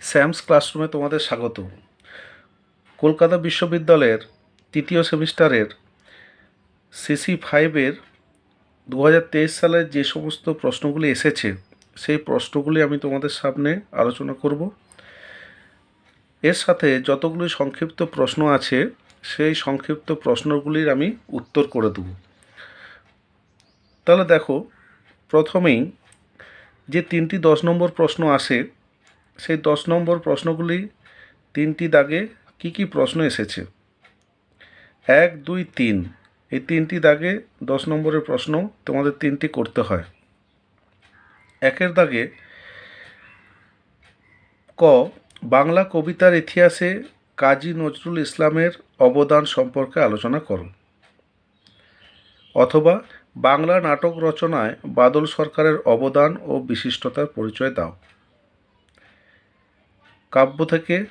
Sam's ক্লাসরুমে তোমাদের স্বাগত। কলকাতা বিশ্ববিদ্যালয়ের তৃতীয় সেমিস্টারের সিসি ফাইভের দু হাজার তেইশ সালের যে সমস্ত প্রশ্নগুলি এসেছে, সেই প্রশ্নগুলি আমি তোমাদের সামনে আলোচনা করব। এর সাথে যতগুলি সংক্ষিপ্ত প্রশ্ন আছে, সেই সংক্ষিপ্ত প্রশ্নগুলির আমি উত্তর করে দেব। তাহলে দেখো, প্রথমেই যে তিনটি দশ নম্বর প্রশ্ন আসে সেই দশ নম্বর প্রশ্নগুলি তিনটি দাগে কি কি প্রশ্ন এসেছে? এক, দুই, তিন। এই তিনটি দাগে দশ নম্বরের প্রশ্ন তোমাদের তিনটি করতে হয়। একের দাগে ক, বাংলা কবিতার ইতিহাসে কাজী নজরুল ইসলামের অবদান সম্পর্কে আলোচনা করো। অথবা বাংলা নাটক রচনায় বাদল সরকারের অবদান ও বিশিষ্টতার পরিচয় দাও। কাব্য থেকে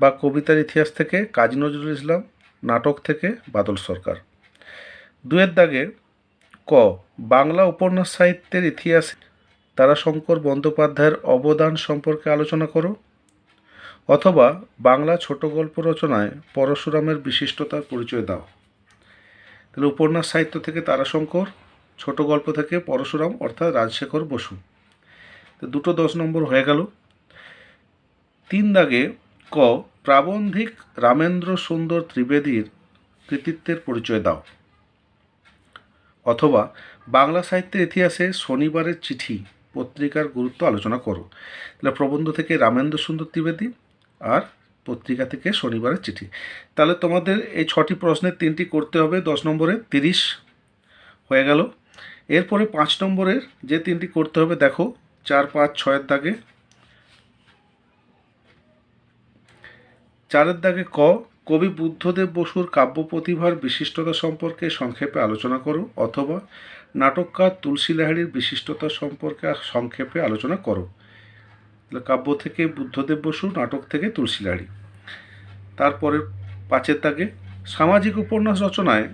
বা কবিতার ইতিহাস থেকে কাজী নজরুল ইসলাম, নাটক থেকে বাদল সরকার। দুয়ের দাগে ক, বাংলা উপন্যাস সাহিত্যের ইতিহাসে, তারাশঙ্কর বন্দ্যোপাধ্যায়ের অবদান সম্পর্কে আলোচনা করো, অথবা বাংলা ছোট গল্প রচনায় পরশুরামের বিশিষ্টতার পরিচয় দাও। তাহলে উপন্যাস সাহিত্য থেকে তারাশঙ্কর, ছোট গল্প থেকে পরশুরাম, অর্থাৎ রাজশেখর বসু। দুটো দশ নম্বর হয়ে গেল। তিন দাগে ক, প্রাবন্ধিক রামেন্দ্র সুন্দর ত্রিবেদীর কৃতিত্বের পরিচয় দাও। অথবা বাংলা সাহিত্যের ইতিহাসে শনিবারের চিঠি, পত্রিকার গুরুত্ব আলোচনা করো। তাহলে প্রবন্ধ থেকে রামেন্দ্র সুন্দর ত্রিবেদী আর পত্রিকা থেকে শনিবারের চিঠি। তাহলে তোমাদের এই ছটি প্রশ্নের তিনটি করতে হবে, দশ নম্বরে তিরিশ হয়ে গেল। এরপরে পাঁচ নম্বরের যে তিনটি করতে হবে, দেখো, চার, পাঁচ, ছয়ের দাগে চারের দাগে ক, কবি বুদ্ধদেব বসুর কাব্য প্রতিভার বিশিষ্টতা সম্পর্কে সংক্ষেপে আলোচনা করো, অথবা নাটককার তুলসী লাহিড়ির বিশিষ্টতা সম্পর্কে সংক্ষেপে আলোচনা করো। কাব্য থেকে বুদ্ধদেব বসু, নাটক থেকে তুলসী লাহিড়ি। তারপরের পাঁচের দাগে সামাজিক উপন্যাস রচনায়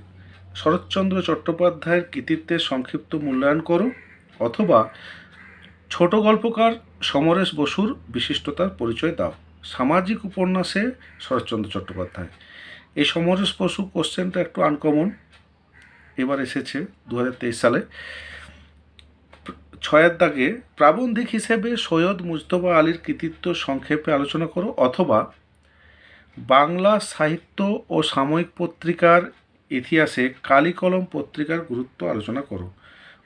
শরৎচন্দ্র চট্টোপাধ্যায়ের কৃতিত্বের সংক্ষিপ্ত মূল্যায়ন করো, অথবা ছোট গল্পকার সমরেশ বসুর বিশিষ্টতার পরিচয় দাও। সামাজিক উপন্যাসে শরৎচন্দ্র চট্টোপাধ্যায়। এই বসু কোশ্চেনটা একটু আনকমন এবার এসেছে দু হাজার তেইশ সালে। ছয়ের দাগে, প্রাবন্ধিক হিসেবে সৈয়দ মুজতবা আলীর কৃতিত্ব সংক্ষেপে আলোচনা করো, অথবা বাংলা সাহিত্য ও সাময়িক পত্রিকার ইতিহাসে কালিকলম পত্রিকার গুরুত্ব আলোচনা করো।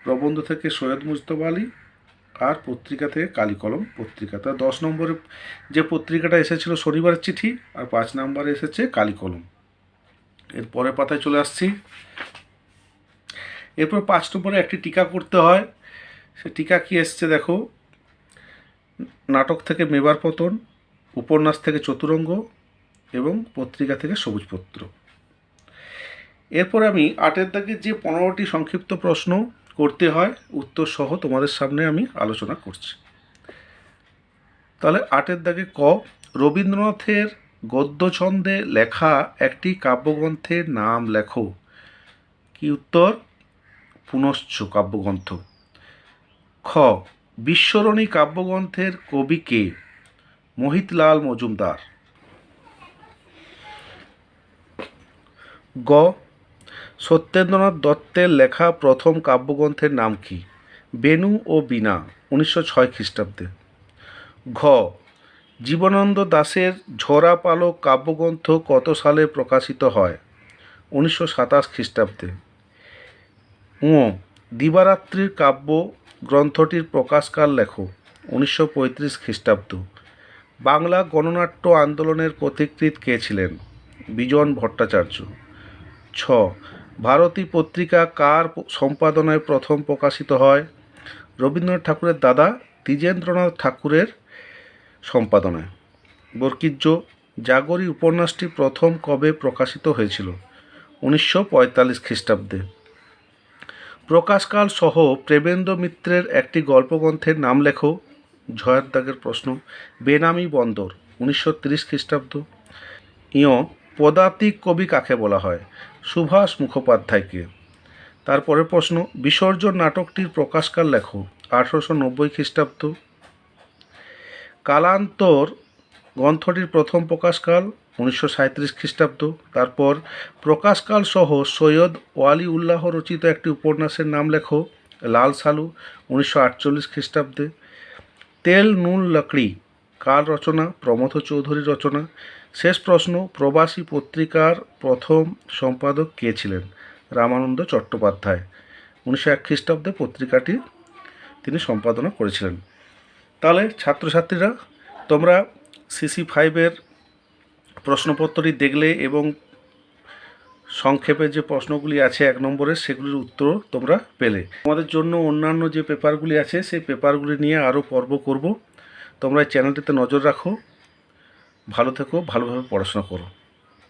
প্রবন্ধ থেকে সৈয়দ মুজতবা আলী আর পত্রিকা থেকে কালিকলম পত্রিকা তা দশ নম্বরে যে পত্রিকাটা এসেছিল শনিবারের চিঠি আর পাঁচ নম্বরে এসেছে কালিকলম এর পরের পাতায় চলে আসছি। এরপর পাঁচ নম্বরে একটি টিকা করতে হয়। সে টিকা কি এসছে দেখো। নাটক থেকে মেবার পতন, উপন্যাস থেকে চতুরঙ্গ এবং পত্রিকা থেকে সবুজপত্র। এরপর আমি আটের দাগে যে পনেরোটি সংক্ষিপ্ত প্রশ্ন করতে হয় উত্তর সহ তোমাদের সামনে আমি আলোচনা করছি। তাহলে আটের দাগে ক, রবীন্দ্রনাথের গদ্যছন্দে লেখা একটি কাব্যগ্রন্থের নাম লেখো। কি উত্তর? পুনশ্চ কাব্যগ্রন্থ। খ, বিশ্বরণী কাব্যগ্রন্থের কবি কে? মোহিতলাল মজুমদার। গ সত্যেন্দ্রনাথ দত্তের লেখা প্রথম কাব্যগ্রন্থের নাম কি? বেনু ও বীণা, উনিশশো ছয় খ্রিস্টাব্দে। ঘ, জীবনানন্দ দাশের ঝরা পালক কাব্যগ্রন্থ কত সালে প্রকাশিত হয়? উনিশশো সাতাশ খ্রিস্টাব্দে। ঙ, দিবারাত্রির কাব্য গ্রন্থটির প্রকাশকাল লেখো, উনিশশো পঁয়ত্রিশ খ্রিস্টাব্দ। বাংলা গণনাট্য আন্দোলনের পথিকৃৎ কে ছিলেন? বিজন ভট্টাচার্য। ছ ভারতী পত্রিকা কার সম্পাদনায় প্রথম প্রকাশিত হয়? রবীন্দ্রনাথ ঠাকুরের দাদা দ্বিজেন্দ্রনাথ ঠাকুরের সম্পাদনায়। বর্কিজ্য, জাগরী উপন্যাসটি প্রথম কবে প্রকাশিত হয়েছিল? উনিশশো পঁয়তাল্লিশ খ্রিস্টাব্দে। প্রকাশকাল সহ প্রেমেন্দ্র মিত্রের একটি গল্পগ্রন্থের নাম লেখো। দাগের প্রশ্ন, বেনামি বন্দর, উনিশশো তিরিশ খ্রিস্টাব্দ। ইয়, পদাতিক কবি কাকে বলা হয়? সুভাষ মুখোপাধ্যায়কে। তারপরের প্রশ্ন, বিসর্জন নাটকটির প্রকাশকাল লেখো, আঠারোশো নব্বই খ্রিস্টাব্দ। কালান্তর গ্রন্থটির প্রথম প্রকাশকাল, উনিশশো সাঁত্রিশ খ্রিস্টাব্দ। তারপর প্রকাশকাল সহ সৈয়দ ওয়ালি উল্লাহ রচিত একটি উপন্যাসের নাম লেখো, লাল সালু, উনিশশো আটচল্লিশ খ্রিস্টাব্দে। তেল নুন লকড়ি কার রচনা? প্রমথ চৌধুরীর রচনা। শেষ প্রশ্ন, প্রবাসী পত্রিকার প্রথম সম্পাদক কে ছিলেন? রামানন্দ চট্টোপাধ্যায়। উনিশশো এক খ্রিস্টাব্দে পত্রিকাটি তিনি সম্পাদনা করেছিলেন। তাহলে, ছাত্রছাত্রীরা, তোমরা সিসি ফাইভের প্রশ্নপত্রটি দেখলে এবং সংক্ষেপে যে প্রশ্নগুলি আছে এক নম্বরে, সেগুলির উত্তর তোমরা পেলে। তোমাদের জন্য অন্যান্য যে পেপারগুলি আছে, সেই পেপারগুলি নিয়ে আরও পর্ব করব। তোমরা এই চ্যানেলটিতে নজর রাখো ভালো থেকো ভালোভাবে পড়াশোনা করো।